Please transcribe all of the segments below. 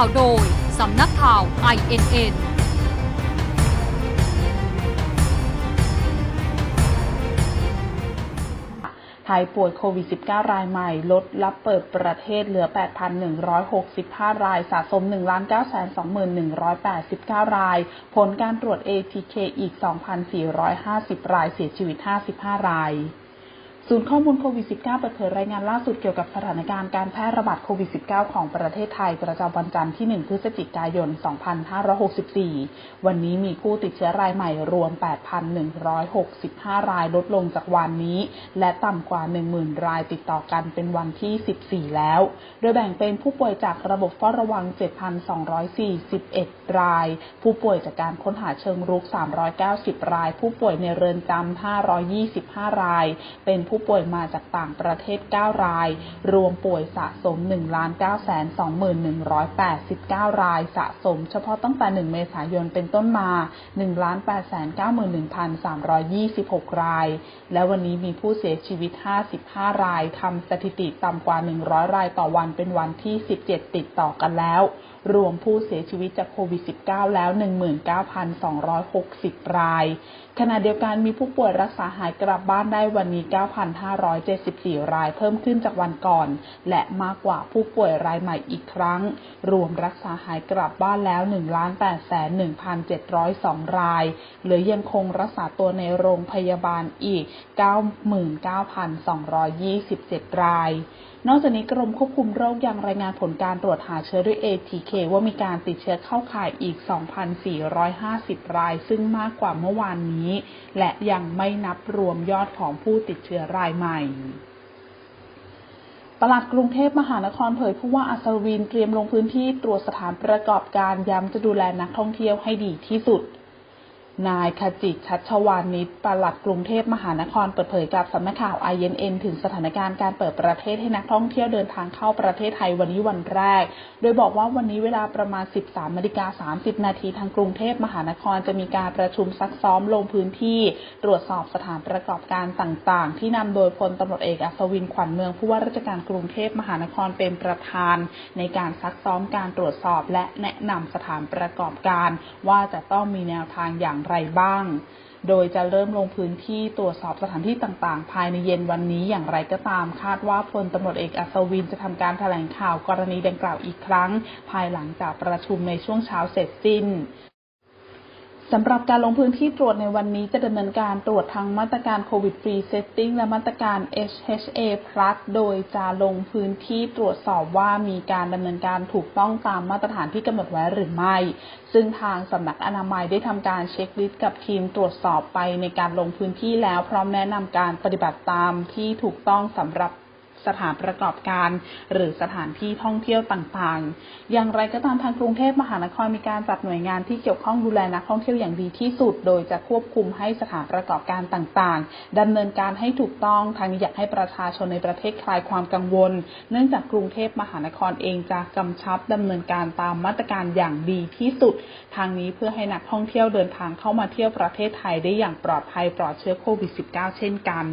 ข่าวโดย สำนักข่าว INN ไทยป่วยโควิด -19 รายใหม่ ลดรับเปิดประเทศเหลือ 8,165 ราย สะสม 1,921,189 ราย ผลการตรวจ ATK อีก 2,450 ราย เสียชีวิต 55 ราย ศูนย์ข้อมูลโควิด -19 เปิดเผยรายงานล่าสุดเกี่ยวกับสถานการณ์การแพร่ระบาดโควิด -19 ของประเทศไทย ประจำวันจันทร์ที่ 1 พฤศจิกายน 2564 วันนี้มีผู้ติดเชื้อรายใหม่รวม 8,165 รายลดลงจากวันนี้ และต่ำกว่า 10,000 รายติดต่อกันเป็นวันที่ 14 แล้ว โดยแบ่งเป็นผู้ป่วยจากระบบเฝ้าระวัง 7,241 ราย ผู้ป่วยจากการค้นหาเชิงรุก 390 ราย ผู้ป่วยในเรือนจำ 525 ราย เป็นผูู้้ป่วยมาจากต่างประเทศ 9 ราย รวมป่วยสะสม 1,921,189 ราย สะสมเฉพาะตั้งแต่ 1 เมษายนเป็นต้นมา 1,891,326 ราย และวันนี้มีผู้เสียชีวิต 55 ราย ทำสถิติต่ำกว่า 100 รายต่อวันเป็นวันที่ 17 ติดต่อกันแล้ว รวมผู้เสียชีวิตจากโควิด -19 แล้ว 19,260 ราย ขณะเดียวกันมีผู้ป่วยรักษาหายกลับบ้านได้วันนี้ 9,574 รายเพิ่มขึ้นจากวันก่อน และมากกว่าผู้ป่วยรายใหม่อีกครั้ง รวมรักษาหายกลับบ้านแล้ว 1,801,702 ราย เหลือยังคงรักษาตัวในโรงพยาบาลอีก 99,227 ราย นอกจากนี้กรมควบคุมโรคยังรายงานผลการตรวจหาเชื้อด้วย ATK ว่ามีการติดเชื้อเข้าข่ายอีก 2,450 ราย ซึ่งมากกว่าเมื่อวานนี้ และยังไม่นับรวมยอดของผู้ติดเชื้อรายใหม่ปลัดกรุงเทพมหานครเผยผู้ว่าอัศวินเตรียมลงพื้นที่ตรวจสถานประกอบการย้ำจะดูแลนักท่องเที่ยวให้ดีที่สุด นายขจิตชัชวานิชปลัดกรุงเทพมหานครเปิดเผยกับสำนักข่าว INN ถึงสถานการณ์การเปิดประเทศให้นักท่องเที่ยวเดินทางเข้าประเทศไทยวันนี้วันแรก โดยบอกว่าวันนี้เวลาประมาณ 13นาฬิกา30 นาทีทางกรุงเทพมหานครจะมีการประชุมซักซ้อมลงพื้นที่ ตรวจสอบสถานประกอบการต่างๆ ที่นำโดยพลตำรวจเอกอัศวินขวัญเมืองผู้ว่าราชการกรุงเทพมหานครเป็นประธาน ในการซักซ้อมการตรวจสอบ และแนะนำสถานประกอบการ ว่าจะต้องมีแนวทางอย่างไรบ้าง โดยจะเริ่มลงพื้นที่ตรวจสอบสถานที่ต่างๆ ภายในเย็นวันนี้อย่างไรก็ตาม คาดว่าพลตำรวจเอกอัศวินจะทำการแถลงข่าวกรณีดังกล่าวอีกครั้ง ภายหลังจากประชุมในช่วงเช้าเสร็จสิ้น สำหรับการลงพื้นที่ตรวจในวันนี้จะดำเนินการตรวจทั้งมาตรการโควิดฟรีเซตติ้งและมาตรการ HHA plus โดยจะลงพื้นที่ตรวจสอบว่ามีการดำเนินการถูกต้องตามมาตรฐานที่กำหนดไว้หรือไม่ ซึ่งทางสำนักอนามัยได้ทำการเช็คลิสต์กับทีมตรวจสอบไปในการลงพื้นที่แล้วพร้อมแนะนำการปฏิบัติตามที่ถูกต้องสำหรับ สถานประกอบการ หรือสถานที่ท่องเที่ยวต่างๆ อย่างไรก็ตามทางกรุงเทพมหานครมีการจัดหน่วยงานที่เกี่ยวข้องดูแลนักท่องเที่ยวอย่างดีที่สุด โดยจะควบคุมให้สถานประกอบการต่างๆดำเนินการให้ถูกต้องทางนี้อยากให้ประชาชนในประเทศคลายความกังวล เนื่องจากกรุงเทพมหานครเองจะกำชับดำเนินการตามมาตรการอย่างดีที่สุด ทางนี้เพื่อให้นักท่องเที่ยวเดินทางเข้ามาเที่ยวประเทศไทยได้อย่างปลอดภัยปลอดเชื้อโควิด -19 เช่นกัน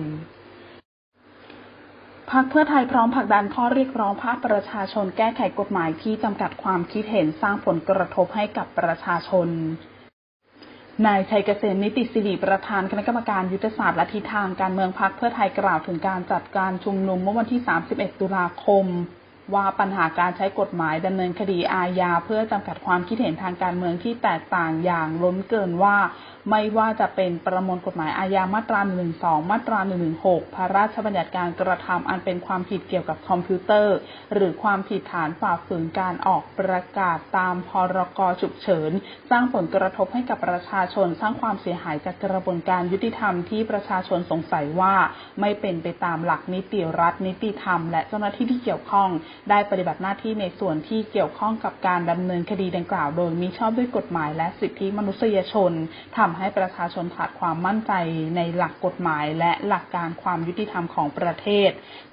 พักเพื่อไทยพร้อมผลักดันข้อเรียกร้องภาคประชาชนแก้ไขกฎหมายที่จำกัดความคิดเห็นสร้างผลกระทบให้กับประชาชน นายชัยเกษมนิติสิริประธานคณะกรรมการยุทธศาสตร์และทิศทางการเมืองพักเพื่อไทยกล่าวถึงการจัดการชุมนุมเมื่อวันที่ 31 ตุลาคม ว่าปัญหาการใช้กฎหมายดำเนินคดีอาญาเพื่อจำกัดความคิดเห็นทางการเมืองที่แตกต่างอย่างล้นเกินว่า ไม่ว่าจะเป็นประมวลกฎหมายอาญามาตรา 112 มาตรา 116 พระราชบัญญัติการกระทำอันเป็นความผิดเกี่ยวกับคอมพิวเตอร์ หรือความผิดฐานฝ่าฝืนการออกประกาศตามพรกฉุกเฉิน สร้างผลกระทบให้กับประชาชน สร้างความเสียหายจากกระบวนการยุติธรรมที่ประชาชนสงสัยว่าไม่เป็นไปตามหลักนิติรัฐ นิติธรรม และเจ้าหน้าที่ที่เกี่ยวข้อง ได้ปฏิบัติหน้าที่ในส่วนที่เกี่ยวข้องกับการดำเนินคดีดังกล่าว โดยมิชอบด้วยกฎหมายและสิทธิมนุษยชนทำำให้ประชาชนขาดความมั่นใจในหลักกฎหมาย และหลักการความยุติธรรมของประเทศ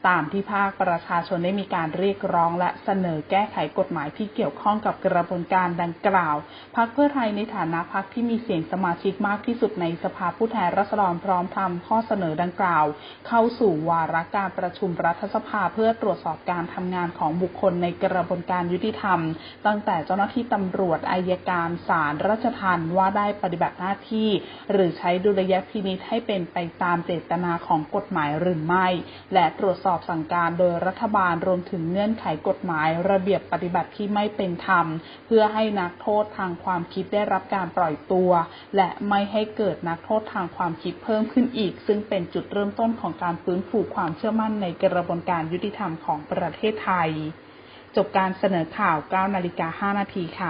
ตามที่ภาคประชาชนได้มีการเรียกร้องและเสนอแก้ไขกฎหมายที่เกี่ยวข้องกับกระบวนการดังกล่าวพรรคเพื่อไทยในฐานะพรรคที่มีเสียงสมาชิกมากที่สุดในสภาผู้แทนราษฎรพร้อมทำข้อเสนอดังกล่าว เข้าสู่วาระการประชุมรัฐสภาเพื่อตรวจสอบการทำงานของบุคคลในกระบวนการยุติธรรม ตั้งแต่เจ้าหน้าที่ตำรวจอายการศาลราชทัณฑ์ว่าได้ปฏิบัติหน้าที่ หรือใช้ดุลยพินิษให้เป็นไปตามเจตนาของกฎหมายหรือไม่ และตรวจสอบสั่งการโดยรัฐบาลรวมถึงเงื่อนไขกฎหมาย ระเบียบปฏิบัติที่ไม่เป็นธรรม เพื่อให้นักโทษทางความคิดได้รับการปล่อยตัว และไม่ให้เกิดนักโทษทางความคิดเพิ่มขึ้นอีก ซึ่งเป็นจุดเริ่มต้นของการฟื้นฟูความเชื่อมั่นในกระบวนการยุติธรรมของประเทศไทย จบการเสนอข่าว 9 นาฬิกา 5 นาทีค่ะ